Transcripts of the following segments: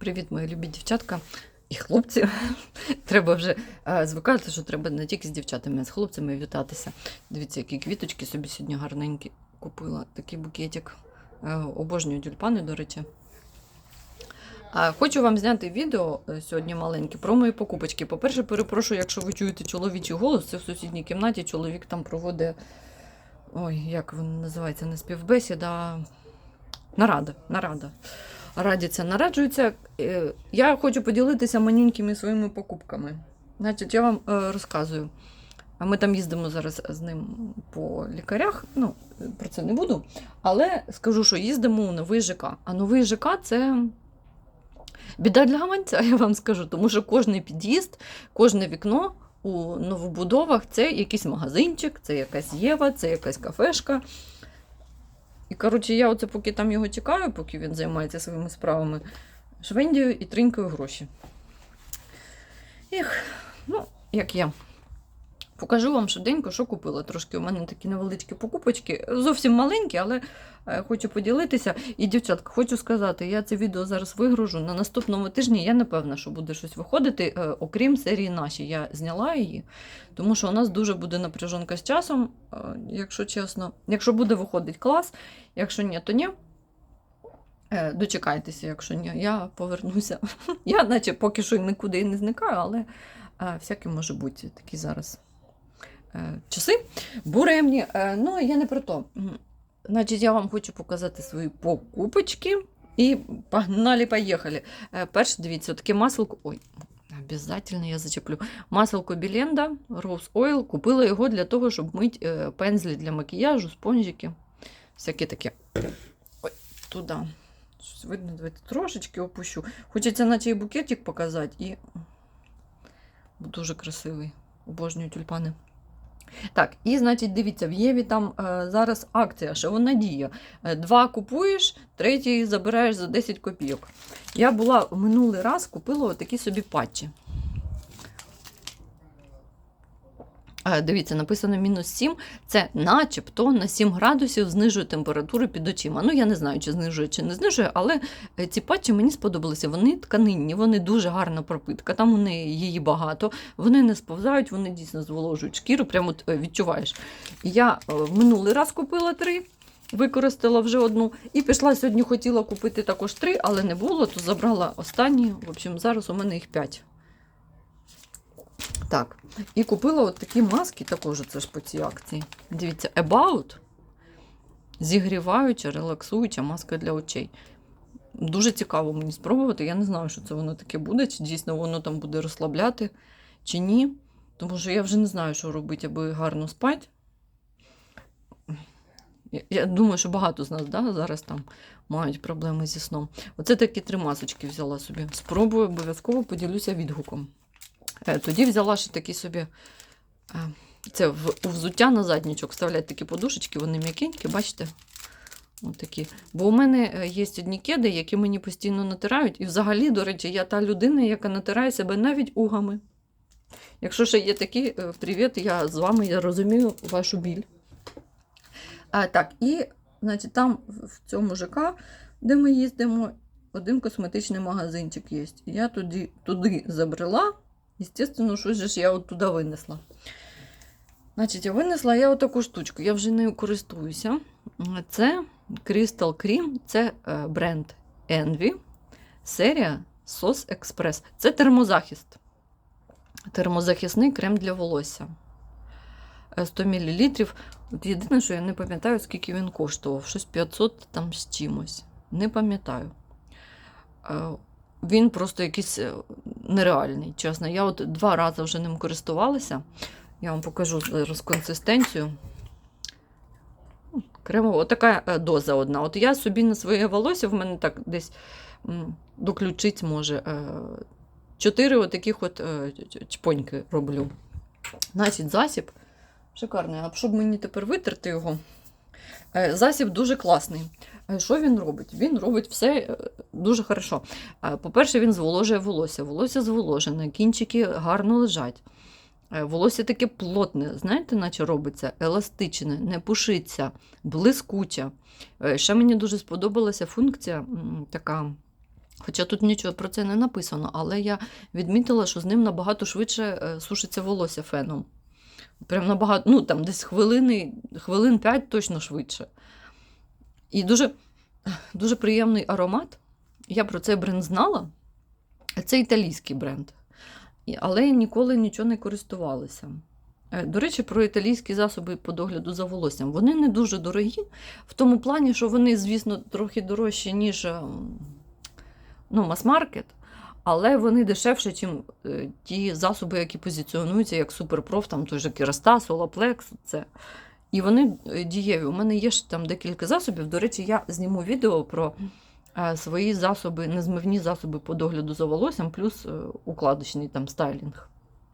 Привіт, мої любі дівчатка і хлопці. треба вже е, звикати, що треба не тільки з дівчатами, а з хлопцями вітатися. Дивіться, які квіточки собі сьогодні гарненькі купила. Такий букетик. Е, обожнюю тюльпани, до речі. Хочу вам зняти відео е, сьогодні маленьке про мої покупочки. По-перше, перепрошую, якщо ви чуєте чоловічий голос, це в сусідній кімнаті чоловік там проводить. Ой, як воно називається, не співбесіда. Нарада. нарада. Радяться, нараджуються. Е, Я хочу поділитися маленькими своїми покупками. Значить, я вам е, розказую. А Ми там їздимо зараз з ним по лікарях. Ну, про це не буду. Але скажу, що їздимо у новий ЖК. А новий ЖК це біда для гаманця, я вам скажу, тому що кожний під'їзд, кожне вікно у новобудовах це якийсь магазинчик, це якась Єва, це якась кафешка. І, коротше, я оце поки там його чекаю, поки він займається своїми справами, швендію і тринькаю гроші. Ех, ну, як я. Покажу вам швиденько, що купила. Трошки у мене такі невеличкі покупочки, зовсім маленькі, але е, хочу поділитися. І, дівчатка, хочу сказати, я це відео зараз вигружу. На наступному тижні я не певна, що буде щось виходити, е, окрім серії наші. Я зняла її, тому що у нас дуже буде напряжонка з часом, е, якщо чесно. Якщо буде виходить клас, якщо ні, то ні. Дочекайтеся, якщо ні, я повернуся. Я, наче поки що нікуди не зникаю, але всяке може бути такі зараз часи буремні. Е, Ну, я не про то. Значить, я вам хочу показати свої покупочки. І погнали, поїхали. Е, Перше, дивіться, таке масло. Ой, обязательно я зачеплю. Маселко Біленда, Rose Oil. Купила його для того, щоб мити е, пензлі для макіяжу, спонжики. Всяке таке. Ой, туди. Щось видно, давайте трошечки опущу. Хочеться наче і букетик показати, і дуже красивий. Обожнюю тюльпани. Так, і значить, дивіться, в Єві там е, зараз акція, що вона діє. Е, Два купуєш, третій забираєш за 10 копійок. Я була минулий раз купила такі собі патчі. Е, Дивіться, написано мінус 7. Це начебто на 7 градусів знижує температуру під очима. Ну, я не знаю, чи знижує, чи не знижує, але е, ці патчі мені сподобалися. Вони тканинні, вони дуже гарна пропитка, там у неї її багато, вони не сповзають, вони дійсно зволожують шкіру, прямо е, відчуваєш. Я е, минулий раз купила три. Використала вже одну і пішла сьогодні, хотіла купити також три, але не було, то забрала останні. В общем, зараз у мене їх п'ять. Так, і купила от такі маски, також це ж по цій акції. Дивіться, About. Зігріваюча, релаксуюча маска для очей. Дуже цікаво мені спробувати. Я не знаю, що це воно таке буде, чи дійсно воно там буде розслабляти, чи ні. Тому що я вже не знаю, що робити, аби гарно спати. Я- думаю, що багато з нас да, зараз там мають проблеми зі сном. Оце такі три масочки взяла собі. Спробую обов'язково поділюся відгуком. Е, Тоді взяла ще такі собі. е, Це в взуття на заднічок вставляють такі подушечки, вони м'якенькі, бачите? От такі. Бо у мене е, є одні кеди, які мені постійно натирають. І взагалі, до речі, я та людина, яка натирає себе навіть угами. Якщо ще є такі, привіт, я з вами, я розумію вашу біль. А, так, і значить, там в в цьому ЖК, де ми їздимо, один косметичний магазинчик є. Я туди, туди забрела. Естественно, щось ж я от туди винесла. Значить, я винесла я отаку штучку, я вже нею користуюся. Це Crystal Cream, це е, бренд Envy, серія SOS Express. Це термозахист. Термозахисний крем для волосся. Е, 100 мл. От єдине, що я не пам'ятаю, скільки він коштував. Щось 500 там з чимось. Не пам'ятаю. Е, Він просто якийсь е, нереальний, чесно. Я от два рази вже ним користувалася. Я вам покажу зараз консистенцію. Кремово, отака е, доза одна. От я собі на своє волосся, в мене так десь до ключиць може. е, Чотири отаких от е, чпоньки роблю. Значить, засіб шикарний. А щоб мені тепер витерти його, засіб дуже класний. Е, Що він робить? Він робить все е, дуже хорошо. Е, По-перше, він зволожує волосся. Волосся зволожене, кінчики гарно лежать. Волосся таке плотне, знаєте, наче робиться, еластичне, не пушиться, блискуче. Ще мені дуже сподобалася функція така Хоча тут нічого про це не написано, але я відмітила, що з ним набагато швидше сушиться волосся феном. Прям набагато, ну там десь хвилини, хвилин 5 точно швидше. І дуже, дуже приємний аромат. Я про цей бренд знала. Це італійський бренд. Але я ніколи нічого не користувалася. Е, До речі, про італійські засоби по догляду за волоссям. Вони не дуже дорогі, в тому плані, що вони, звісно, трохи дорожчі, ніж ем, ну, мас-маркет, але вони дешевші, ніж ті засоби, які позиціонуються як суперпроф, там той же Керастас, Олаплекс. Це. І вони е, дієві. У мене є ж там декілька засобів. До речі, я зніму відео про е, свої засоби, незмивні засоби по догляду за волоссям, плюс е, укладочний там стайлінг.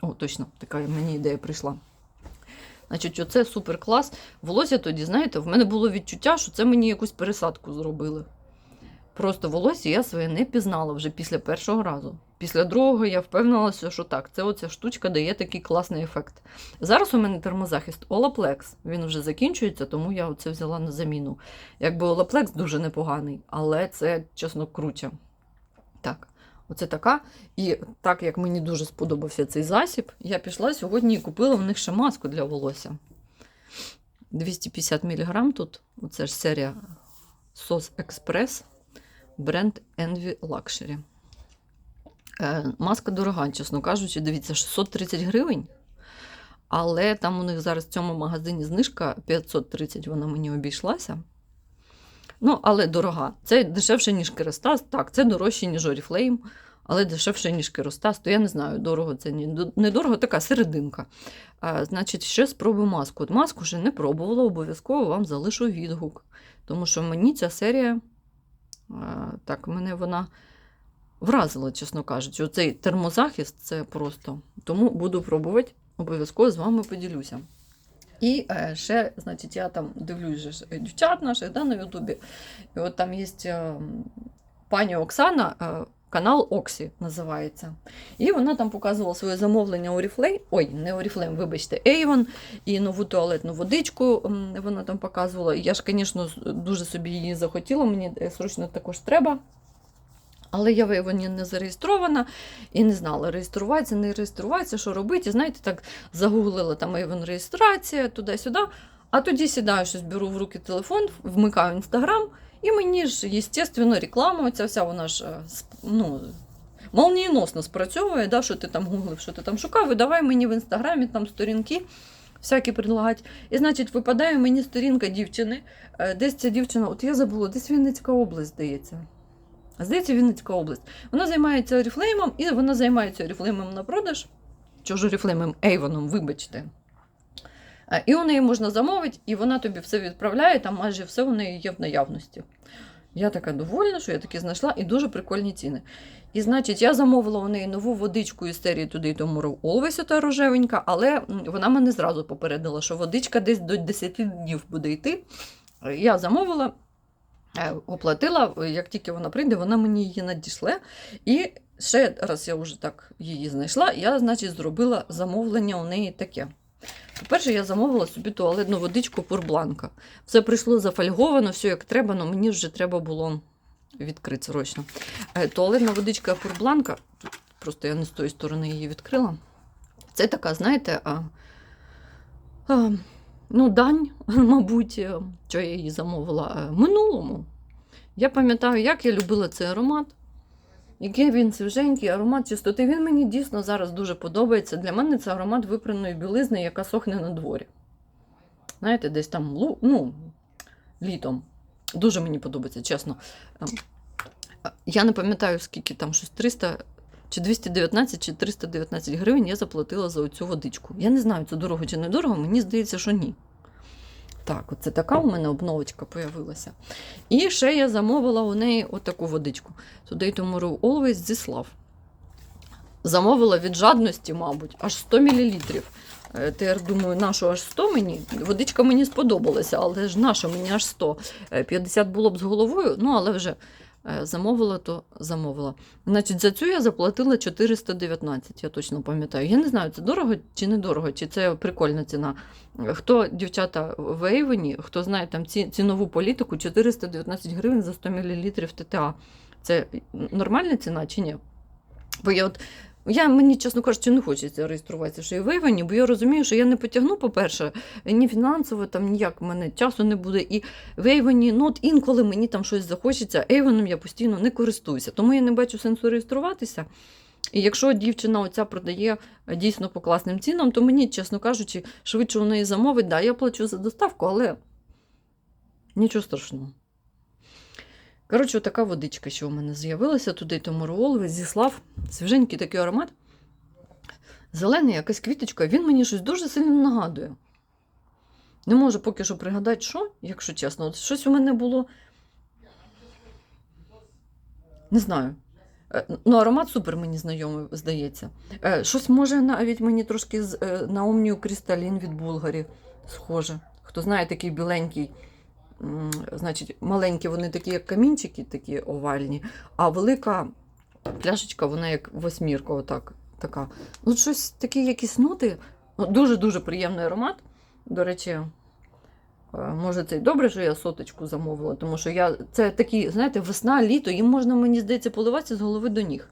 О, точно, така мені ідея прийшла. Значить, оце супер клас. Волосся тоді, знаєте, в мене було відчуття, що це мені якусь пересадку зробили. Просто волосся я своє не пізнала вже після першого разу. Після другого я впевнилася, що так, це оця штучка дає такий класний ефект. Зараз у мене термозахист Olaplex. Він вже закінчується, тому я оце взяла на заміну. Якби Olaplex дуже непоганий, але це, чесно, круче. Так, оце така. І так як мені дуже сподобався цей засіб, я пішла сьогодні і купила в них ще маску для волосся. 250 мг тут. Оце ж серія SOS Express, бренд Envy Luxury. Е, маска дорога, чесно кажучи, дивіться, 630 гривень. Але там у них зараз в цьому магазині знижка 530 вона мені обійшлася. Ну, але дорога. Це дешевше, ніж Керастас. Так, це дорожче, ніж Oriflame, але дешевше, ніж Керастас. То я не знаю, дорого це ні. Недорого, така серединка. А, значить, ще спробую маску. От маску ще не пробувала, обов'язково вам залишу відгук. Тому що мені ця серія, так, мене вона вразила, чесно кажучи. Оцей термозахист це просто. Тому буду пробувати, обов'язково з вами поділюся. І е, ще, значить, я там дивлюсь е, дівчат наших да, на Ютубі. І от там є е, пані Оксана, е, канал Оксі називається. І вона там показувала своє замовлення Oriflame, ой, не Oriflame, вибачте, Avon, і нову туалетну водичку вона там показувала. Я ж, звісно, дуже собі її захотіла, мені е, срочно також треба. Але я в Avon не зареєстрована і не знала, реєструватися, не реєструватися, що робити. І знаєте, так загуглила там Avon реєстрація, туди-сюди. А тоді сідаю, щось беру в руки телефон, вмикаю інстаграм, і мені ж, звісно, реклама, ця вся вона ж ну, молнієносно спрацьовує, да, що ти там гуглив, що ти там шукав, і давай мені в інстаграмі там сторінки всякі предлагати. І, значить, випадає мені сторінка дівчини. Е, Десь ця дівчина, от я забула, десь Вінницька область, здається. Здається, Вінницька область. Вона займається оріфлеймом, і вона займається оріфлеймом на продаж. Чого ж оріфлеймом Ейвоном, вибачте. Е, І у неї можна замовити, і вона тобі все відправляє, там майже все у неї є в наявності. Я така довольна, що я таки знайшла, і дуже прикольні ціни. І значить, я замовила у неї нову водичку із серії туди й тому Always, та рожевенька, але вона мене зразу попередила, що водичка десь до 10 днів буде йти. Я замовила, е, оплатила, як тільки вона прийде, вона мені її надішле. І ще раз я вже так її знайшла, я, значить, зробила замовлення у неї таке. По-перше, я замовила собі туалетну водичку Пурбланка. Все прийшло зафольговано, все як треба, але мені вже треба було відкрити срочно. Е, Туалетна водичка Пурбланка, просто я не з тої сторони її відкрила. Це така, знаєте, а, а, ну, дань, мабуть, е, що я її замовила е, минулому. Я пам'ятаю, як я любила цей аромат. Який він свіженький, аромат чистоти. Він мені дійсно зараз дуже подобається. Для мене це аромат випраної білизни, яка сохне на дворі. Знаєте, десь там ну, літом. Дуже мені подобається, чесно. Ем, Я не пам'ятаю, скільки там щось 300 чи 219 чи 319 гривень я заплатила за оцю водичку. Я не знаю, це дорого чи не дорого, мені здається, що ні. Так, оце така у мене обновочка появилася. І ще я замовила у неї отаку водичку. Today Tomorrow Always зі слав. Замовила від жадності, мабуть, аж 100 мл. Тепер думаю, на що аж 100 мені? Водичка мені сподобалася, але ж на що мені аж 100? Е, 50 було б з головою, ну але вже е, замовила, то замовила. Значить, за цю я заплатила 419, я точно пам'ятаю. Я не знаю, це дорого чи не дорого, чи це прикольна ціна. Хто, дівчата, в Ейвені, хто знає там ці, цінову політику, 419 гривень за 100 мл ТТА. Це нормальна ціна чи ні? Бо я от. Я мені, чесно кажучи, не хочеться реєструватися, що я в Ейвені, бо я розумію, що я не потягну, по-перше, ні фінансово, там ніяк в мене часу не буде. І в Ейвені, ну от інколи мені там щось захочеться, Ейвеном я постійно не користуюся. Тому я не бачу сенсу реєструватися. І якщо дівчина оця продає е, дійсно по класним цінам, то мені, чесно кажучи, швидше у неї замовить, да, я плачу за доставку, але нічого страшного. Коротше, така водичка, що у мене з'явилася туди, тому Руолове зіслав свіженький такий аромат. Зелений, якась квіточка, він мені щось дуже сильно нагадує. Не можу поки що пригадати, що, якщо чесно. От щось у мене було. Не знаю. Е, Ну, аромат супер мені знайомий, здається. Е, Щось може навіть мені трошки з е, на Omniu Crystalline від Булгарі схоже. Хто знає, такий біленький, значить, маленькі вони такі, як камінчики, такі овальні, а велика пляшечка, вона як восьмірка, отак. Така. Ну, щось такі якісь ноти. Ну, дуже-дуже приємний аромат. До речі, е, може, це й добре, що я соточку замовила, тому що я це такі, знаєте, весна, літо, їм можна, мені здається, поливатися з голови до ніг.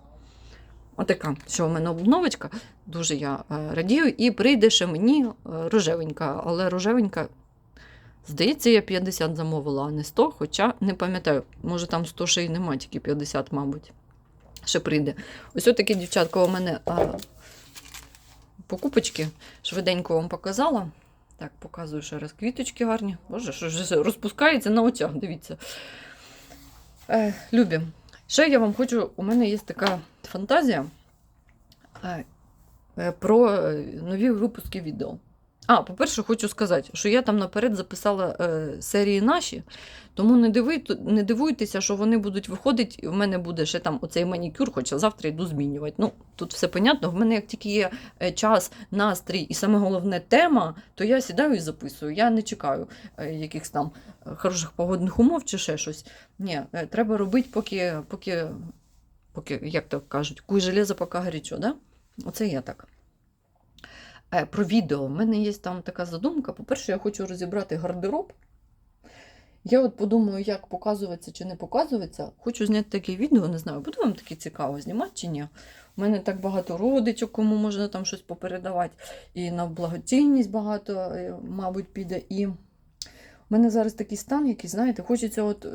Отака, що в мене обновочка, дуже я е, радію. І прийде ще мені е, рожевенька, але рожевенька, здається, я 50 замовила, а не 100, хоча не пам'ятаю, може там 100 ще й нема, тільки 50, мабуть. Ще прийде. Ось отакі, дівчатка, у мене а, покупочки. Швиденько вам показала. Так, показую ще раз квіточки гарні. Боже, що ж розпускається на очах, дивіться. Е, любі. Ще я вам хочу, у мене є така фантазія е, е, про е, нові випуски відео. А, по-перше, хочу сказати, що я там наперед записала е, серії наші, тому не, диви, не дивуйтеся, що вони будуть виходити. і В мене буде ще там оцей манікюр, хоча завтра йду змінювати. Ну, тут все понятно. В мене як тільки є е, час, настрій і саме головне тема, то я сідаю і записую. Я не чекаю е, якихось там е, хороших погодних умов чи ще щось. Ні, е, треба робити, поки, поки, поки як то кажуть, куй железо, поки гарячо, да? Оце я так. Е, Про відео. У мене є там така задумка. По-перше, я хочу розібрати гардероб. Я от подумаю, як показуватися чи не показуватися. Хочу зняти таке відео, не знаю, буде вам таке цікаво знімати чи ні. У мене так багато родичок, кому можна там щось попередавати. І на благодійність багато, е, мабуть, піде. І у мене зараз такий стан, який, знаєте, хочеться от, е,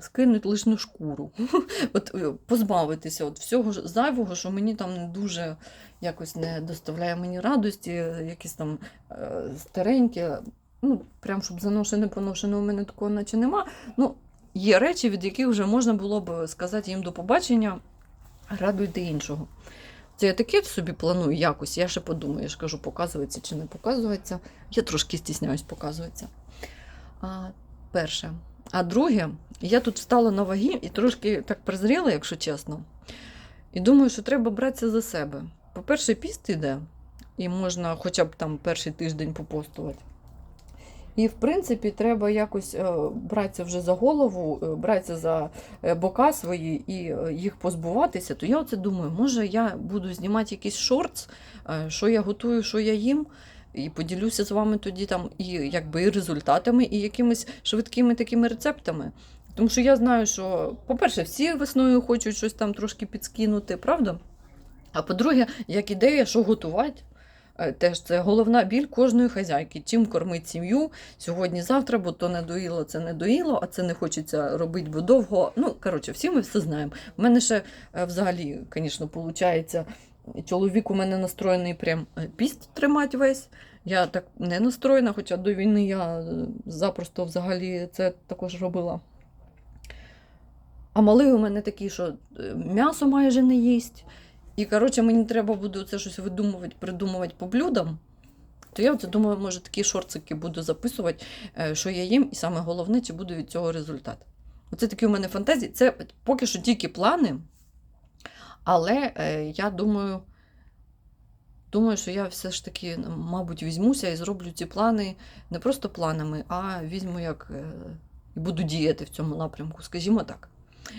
скинути лишню шкуру. от, е, позбавитися от всього зайвого, що мені там дуже якось не доставляє мені радості, якісь там е, старенькі. Ну, прям щоб заношене, поношене у мене такого наче нема. Ну, є речі, від яких вже можна було б сказати їм до побачення, радуйте іншого. Це я таке собі планую якось, я ще подумаю, я ж кажу, показується чи не показується. Я трошки стісняюсь показуватися. А, перше. А друге, я тут встала на ваги і трошки так прозріла, якщо чесно. І думаю, що треба братися за себе. По-перше, піст іде, і можна хоча б там перший тиждень попостувати. І, в принципі, треба якось е, братися вже за голову, е, братися за е, бока свої і їх позбуватися. То я оце думаю, може я буду знімати якийсь шортс, е, що я готую, що я їм, і поділюся з вами тоді там і якби і результатами, і якимись швидкими такими рецептами. Тому що я знаю, що, по-перше, всі весною хочуть щось там трошки підскинути, правда? А по-друге, як ідея, що готувати. Е, Теж це головна біль кожної хазяйки. Чим кормить сім'ю сьогодні-завтра, бо то не доїло, це не доїло, а це не хочеться робити, бо довго. Ну, коротше, всі ми все знаємо. У мене ще е, взагалі, звісно, виходить, чоловік у мене настроєний прям е, піст тримати весь. Я так не настроєна, хоча до війни я е, запросто взагалі це також робила. А малий у мене такий, що е, м'ясо майже не їсть. І, коротше, мені треба буде це щось видумувати, придумувати по блюдам. То я оце думаю, може такі шорцики буду записувати, що я їм, і саме головне, чи буде від цього результат. Оце такі у мене фантазії. Це поки що тільки плани, але е, я думаю, думаю, що я все ж таки, мабуть, візьмуся і зроблю ці плани не просто планами, а візьму як е, і буду діяти в цьому напрямку, скажімо так.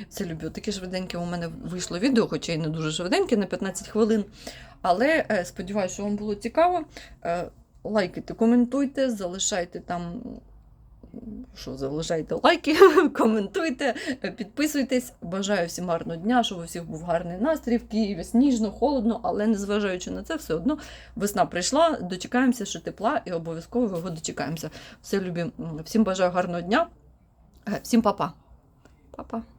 Все люблю. Таке швиденьке у мене вийшло відео, хоча й не дуже швиденьке, на 15 хвилин. Але е, сподіваюся, що вам було цікаво. Лайкайте, коментуйте, залишайте там що залишайте лайки, коментуйте, підписуйтесь. Бажаю всім гарного дня, щоб у всіх був гарний настрій в Києві, сніжно, холодно, але незважаючи на це, все одно весна прийшла. Дочекаємося, що тепла, і обов'язково його дочекаємося. Все любі. Всім бажаю гарного дня. Е, Всім па-па. Па-па.